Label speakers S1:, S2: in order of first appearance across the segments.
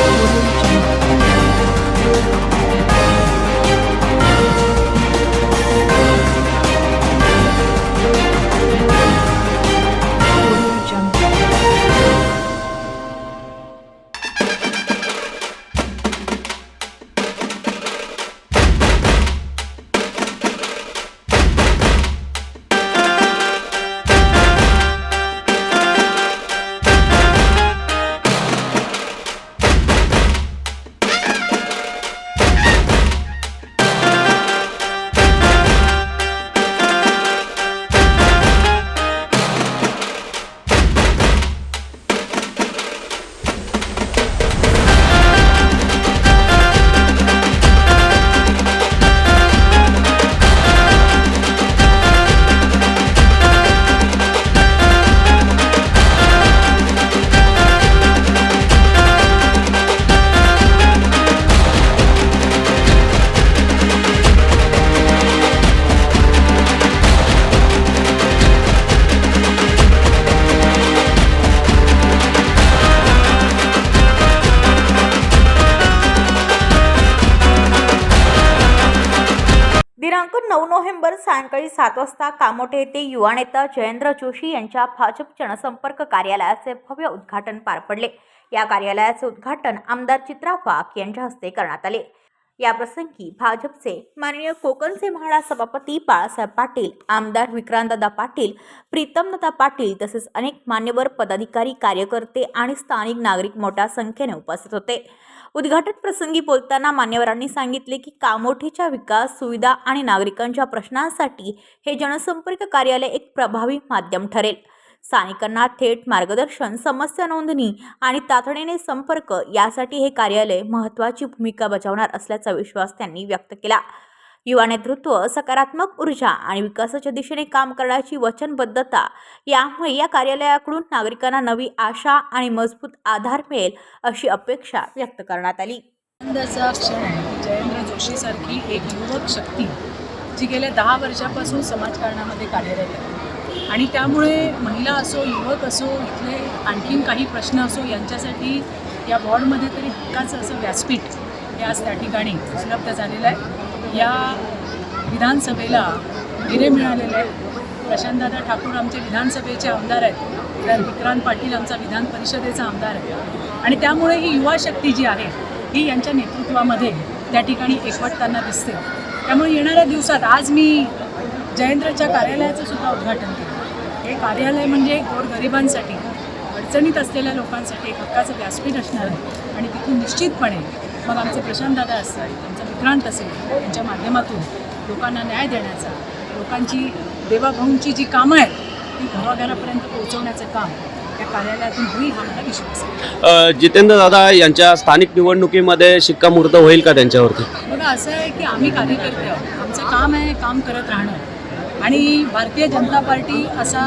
S1: Thank you. नऊ सायंकाळी सात वाजता कामोठे येथे युवा नेता जयेंद्र जोशी यांच्या भाजप जनसंपर्क कार्यालयाचे भव्य उद्घाटन पार पडले. या कार्यालयाचे उद्घाटन आमदार चित्रा वाघ यांच्या हस्ते करण्यात आले. या प्रसंगी भाजपचे माननीय कोकणचे म्हाडा सभापती बाळासाहेब पाटील आमदार विक्रांतदादा पाटील प्रीतमदादा पाटील तसेच अनेक मान्यवर पदाधिकारी कार्यकर्ते आणि स्थानिक नागरिक मोठ्या संख्येने उपस्थित होते. उद्घाटन प्रसंगी बोलताना मान्यवरांनी सांगितले की कामोठीच्या विकास सुविधा आणि नागरिकांच्या प्रश्नांसाठी हे जनसंपर्क कार्यालय एक प्रभावी माध्यम ठरेल. स्थानिकांना थेट मार्गदर्शन समस्या नोंदणी आणि तातडीने संपर्क यासाठी हे कार्यालय महत्त्वाची भूमिका बजावणार असल्याचा विश्वास त्यांनी व्यक्त केला. युवा नेतृत्व सकारात्मक ऊर्जा आणि विकासाच्या दिशेने काम करण्याची वचनबद्धता यामुळे या कार्यालयाकडून नागरिकांना नवी आशा आणि मजबूत आधार मिळेल अशी अपेक्षा व्यक्त करण्यात आली.
S2: आनंदाचा क्षण जयेंद्र जोशीसारखी एक युवक शक्ती जी गेल्या दहा वर्षापासून समाजकारणामध्ये कार्यरत आहे. आणि त्यामुळे महिला असो युवक असो इथले आणखीन काही प्रश्न असो यांच्यासाठी या वॉर्डमध्ये तरी हक्काचं असं व्यासपीठ हे आज त्या ठिकाणी उपलब्ध झालेलं आहे. या विधानसभेला हिरे मिळालेले आहेत. प्रशांतदादा ठाकूर आमचे विधानसभेचे आमदार आहेत. तर विक्रांत पाटील आमचा विधान परिषदेचा आमदार आहे. आणि त्यामुळे ही युवा शक्ती जी आहे ही यांच्या नेतृत्वामध्ये त्या ठिकाणी एकवटताना दिसते. त्यामुळे येणाऱ्या दिवसात आज मी जयेंद्रच्या कार्यालयाचं सुद्धा उद्घाटन केलं. हे कार्यालय म्हणजे गोरगरिबांसाठी अडचणीत असलेल्या लोकांसाठी एक हक्काचं व्यासपीठ असणार आहे. आणि तिथून निश्चितपणे मग आमचे प्रशांतदादा असतील आमचा विक्रांत असेल यांच्या माध्यमातून लोकांना न्याय देण्याचा लोकांची देवाभाऊंची जी कामं आहेत ती घराघरापर्यंत पोहोचवण्याचं काम हा
S3: जितेंद्र दादा यांच्या स्थानिक निवडणुकीमध्ये शिक्कामोर्तब होईल का त्यांच्यावरती?
S2: बघा असं आहे की आम्ही कार्यकर्ते आहोत. आमचं काम आहे काम करत राहणं. आणि भारतीय जनता पार्टी असा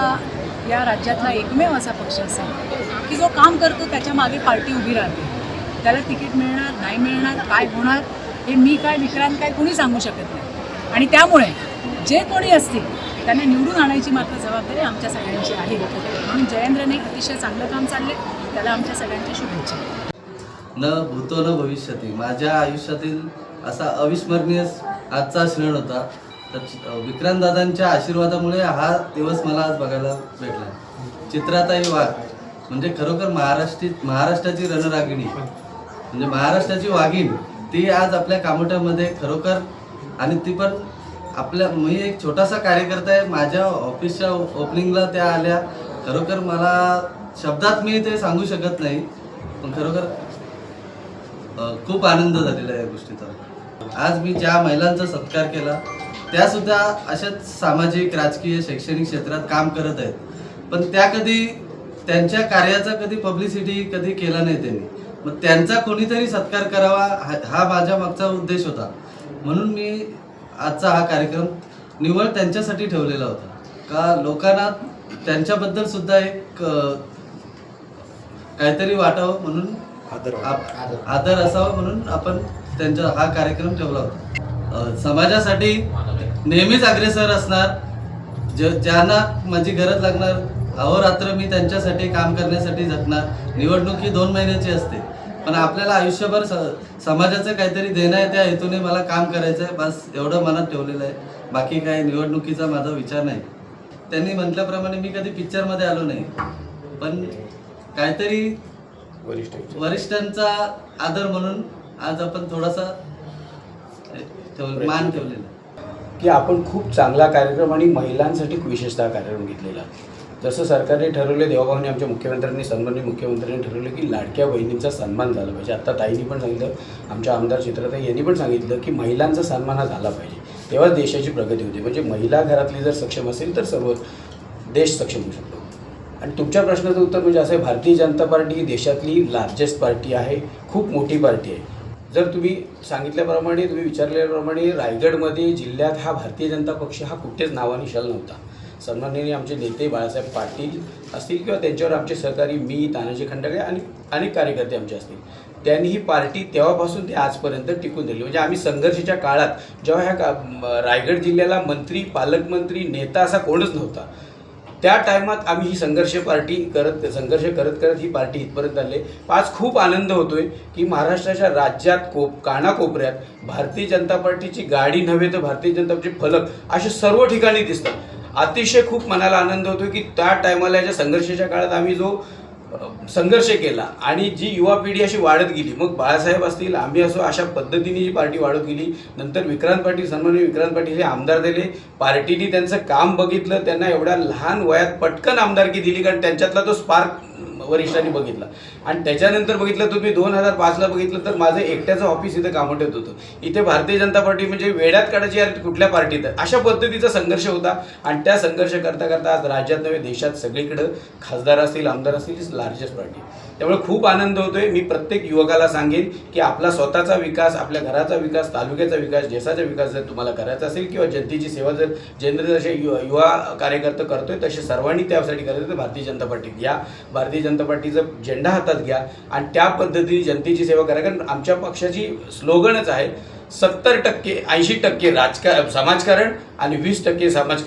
S2: या राज्यातला एकमेव असा पक्ष असेल की जो काम करतो त्याच्यामागे पार्टी उभी राहते. त्याला तिकीट मिळणार नाही मिळणार काय होणार हे मी काय विक्रांत काय कोणी सांगू शकत नाही. आणि त्यामुळे जे कोणी असतील त्यांना निवडून आणायची मात्र जबाबदारी आमच्या सगळ्यांची आहे. म्हणून जयेंद्रने अतिशय चांगलं काम चालले. त्याला आमच्या सगळ्यांच्या शुभेच्छा.
S4: न भूतो न भविष्यती. माझ्या आयुष्यातील असा अविस्मरणीय आजचा क्षण होता. तर विक्रांतदादांच्या आशीर्वादामुळे हा दिवस मला आज बघायला भेटला. चित्राताई वाघ म्हणजे खरोखर महाराष्ट्रीत महाराष्ट्राची रणरागिणी. म्हणजे महाराष्ट्राची वाघीण ती आज आपल्या कामोट्यामध्ये खरोखर आणि ती पण आपल्या मी एक छोटासा कार्यकर्ता आहे. माझ्या ऑफिसच्या ओपनिंगला त्या आल्या. खरोखर मला शब्दात मी ते सांगू शकत नाही पण खरोखर खूप आनंद झालेला आहे या गोष्टीचा. आज मी ज्या महिलांचा सत्कार केला त्या सुद्धा अशाच सामाजिक राजकीय शैक्षणिक क्षेत्रात काम करत आहेत. पण त्या कधी त्यांच्या कार्याचा कधी पब्लिसिटी कधी केला नाही त्यांनी. मग त्यांचा कोणीतरी सत्कार करावा हा हा माझ्या मागचा उद्देश होता. म्हणून मी आजचा हा कार्यक्रम निवड त्यांच्यासाठी ठेवलेला होता. का लोकांना त्यांच्याबद्दल सुद्धा एक काहीतरी वाटावं म्हणून आप- आदर असावा म्हणून आपण त्यांचा हा कार्यक्रम ठेवला होता. समाजासाठी नेहमीच अग्रेसर असणार. ज ज्यांना माझी गरज लागणार अहोरात्र मी त्यांच्यासाठी काम करण्यासाठी झटणार निवडणूक ही दोन महिन्याची असते. पण आपल्याला आयुष्यभर स- समाजाचं काहीतरी देणं आहे त्या हेतूने मला काम करायचं आहे बस एवढं मनात ठेवलेलं आहे. बाकी काही निवडणुकीचा माझा विचार नाही. त्यांनी म्हटल्याप्रमाणे मी कधी पिक्चरमध्ये आलो नाही. पण काहीतरी वरिष्ठांचा आदर म्हणून आज आपण थोडासा ठेव मान ठेवलेला.
S5: की आपण खूप चांगला कार्यक्रम आणि महिलांसाठी विशेषतः कार्यक्रम घेतलेला. जसं सरकारने ठरवलं देवाभाऊने आमच्या मुख्यमंत्र्यांनी सन्माननीय मुख्यमंत्र्यांनी ठरवलं की लाडक्या बहिणींचा सन्मान झाला पाहिजे. आता ताईंनी पण सांगितलं आमच्या आमदार चित्रताई यांनी पण सांगितलं की महिलांचा सन्मान हा झाला पाहिजे. तेव्हाच देशाची प्रगती होते. म्हणजे महिला घरातली जर सक्षम असेल तर सर्व देश सक्षम होऊ शकतो. आणि तुमच्या प्रश्नाचं उत्तर म्हणजे असं आहे भारतीय जनता पार्टी ही देशातली लार्जेस्ट पार्टी आहे. खूप मोठी पार्टी आहे. जर तुम्ही सांगितल्याप्रमाणे तुम्ही विचारल्याप्रमाणे रायगडमध्ये जिल्ह्यात हा भारतीय जनता पक्ष हा कुठेच नावानिशाल नव्हता. सन्माननीय आमचे नेते बाळासाहेब पाटील असतील किंवा त्यांच्यावर आमचे सहकारी मी तानाजी खंडागळे आणि अनेक कार्यकर्ते आमचे असतील त्यांनी ही पार्टी तेव्हापासून ते आजपर्यंत टिकून दिली. म्हणजे आम्ही संघर्षाच्या काळात जेव्हा ह्या का रायगड जिल्ह्याला मंत्री पालकमंत्री नेता असा कोणच नव्हता. त्या टायमात आम्ही ही संघर्ष पार्टी करत संघर्ष करत करत ही पार्टी इथपर्यंत आले. आज खूप आनंद होतोय की महाराष्ट्राच्या राज्यात कोप कानाकोपऱ्यात भारतीय जनता पार्टीची गाडी नव्हे तर भारतीय जनता पार्टीचे फलक असे सर्व ठिकाणी दिसतात. अतिशय खूप मनाला आनंद होतो की त्या टायमाला याच्या संघर्षाच्या काळात आम्ही जो संघर्ष केला आणि जी युवा पिढी अशी वाढत गेली मग बाळासाहेब असतील आम्ही असो अशा पद्धतीने जी पार्टी वाढत गेली नंतर विक्रांत पाटील सन्माननीय विक्रांत पाटील हे आमदार दिले पार्टीने त्यांचं काम बघितलं त्यांना एवढ्या लहान वयात पटकन आमदारकी दिली कारण त्यांच्यातला तो स्पार्क वरिष्ठांनी बघितला. आणि त्याच्यानंतर बघितलं तुम्ही दोन हजार पाचला बघितलं तर माझं एकट्याचं ऑफिस इथं ठेवत होतं. इथे भारतीय जनता पार्टी म्हणजे वेड्यात काढायची यार कुठल्या पार्टीत? अशा पद्धतीचा संघर्ष होता. आणि त्या संघर्ष करता करता आज राज्यात नव्हे देशात सगळीकडं खासदार असतील आमदार असतील इज लार्जेस्ट पार्टी त्यामुळे खूप आनंद होतोय. मी प्रत्येक युवकाला सांगेन की आपला स्वतःचा विकास आपल्या घराचा विकास तालुक्याचा विकास देशाचा विकास जर तुम्हाला करायचा असेल किंवा जनतेची सेवा जर जनते जसे यु- युवा कार्यकर्ते करतोय तसे सर्वांनी त्यासाठी करायचं तर भारतीय जनता पार्टी घ्या. भारतीय जनता पार्टीचा झेंडा हातात घ्या आणि त्या पद्धतीने जनतेची सेवा करा. कारण आमच्या पक्षाची स्लोगनच आहे सत्तर टक्के ऐंशी टक्के राजकारण समाजकारण आणि वीस टक्के समाज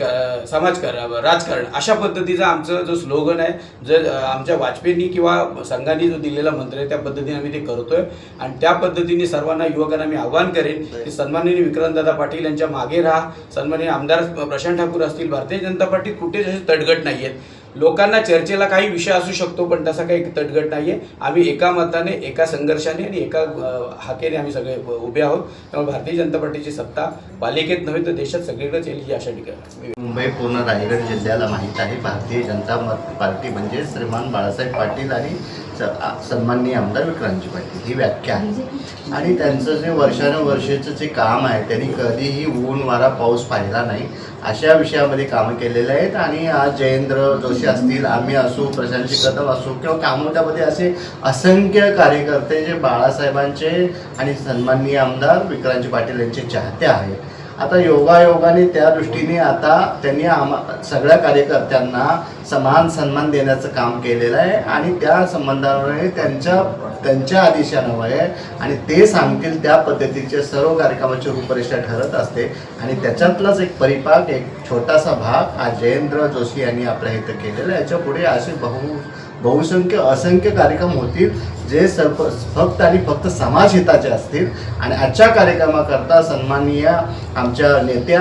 S5: समाजकारण राजकारण. अशा पद्धतीचा आमचं जो स्लोगन आहे जर आमच्या वाजपेयींनी किंवा संघाने जो दिलेला मंत्र आहे त्या पद्धतीने आम्ही ते करतोय. आणि त्या पद्धतीने सर्वांना युवकांना मी आवाहन करेन की सन्माननीय विक्रांतदादा पाटील यांच्या मागे राहा. सन्माननीय आमदार प्रशांत ठाकूर असतील भारतीय जनता पार्टीत कुठेच असे तडगट नाही आहेत लोकांना चर्चेला काही विषय असू शकतो पण तसा काही तटगट आहे आम्ही एका मताने एका संघर्षाने आणि एका हाकेने आम्ही सगळे उभे आहोत. त्यामुळे भारतीय जनता पार्टीची सत्ता पालिकेत नव्हे तर देशात सगळीकडेच येईल ही अशा ठिकाणी
S6: मुंबई पूर्ण रायगड जिल्ह्याला माहीत आहे. भारतीय जनता मत पार्टी म्हणजे श्रीमान बाळासाहेब पाटील आणि सन्माननीय आमदार विक्रांतजी पाटील ही व्याख्या आहे. आणि त्यांचं जे वर्षानुवर्षेचं जे काम आहे त्यांनी कधीही ऊन वारा पाऊस पाहिला नाही अशा विषयामध्ये कामं केलेले आहेत. आणि आज जयेंद्र जोशी असतील आम्ही असू प्रशांतजी कदम असू किंवा कामोट्यामध्ये असे असंख्य कार्यकर्ते जे बाळासाहेबांचे आणि सन्माननीय आमदार विक्रांतजी पाटील यांचे चाहते आहेत. आता योगायोगाने त्या दृष्टीने आता त्यांनी आम्हा सगळ्या कार्यकर्त्यांना समान सन्मान देण्याचं काम केलेलं आहे आणि त्या संबंधामुळे त्यांच्या त्यांच्या आदेशान्वये आणि ते सांगतील त्या पद्धतीचे सर्व कार्यक्रमाची रूपरेषा ठरत असते. आणि त्याच्यातलाच एक परिपाक एक छोटासा भाग आज जयेंद्र जोशी यांनी आपल्या इथं केलेला आहे. याच्यापुढे असे बहु बहुसंख्य असंख्य कार्यक्रम होतील जे सर्व फक्त आणि फक्त समाजहिताचे असतील. आणि आजच्या कार्यक्रमाकरता सन्माननीय आमच्या नेत्या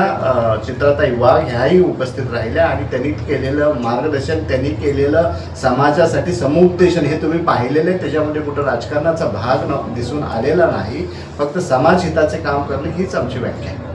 S6: चित्रताई चित्राताई वाघ ह्याही उपस्थित राहिल्या आणि त्यांनी केलेलं मार्गदर्शन त्यांनी केलेलं समाजासाठी समुपदेशन हे तुम्ही पाहिलेलं आहे त्याच्यामध्ये कुठं राजकारणाचा भाग न दिसून आलेला नाही. फक्त समाज हिताचे काम करणं हीच आमची व्याख्या आहे.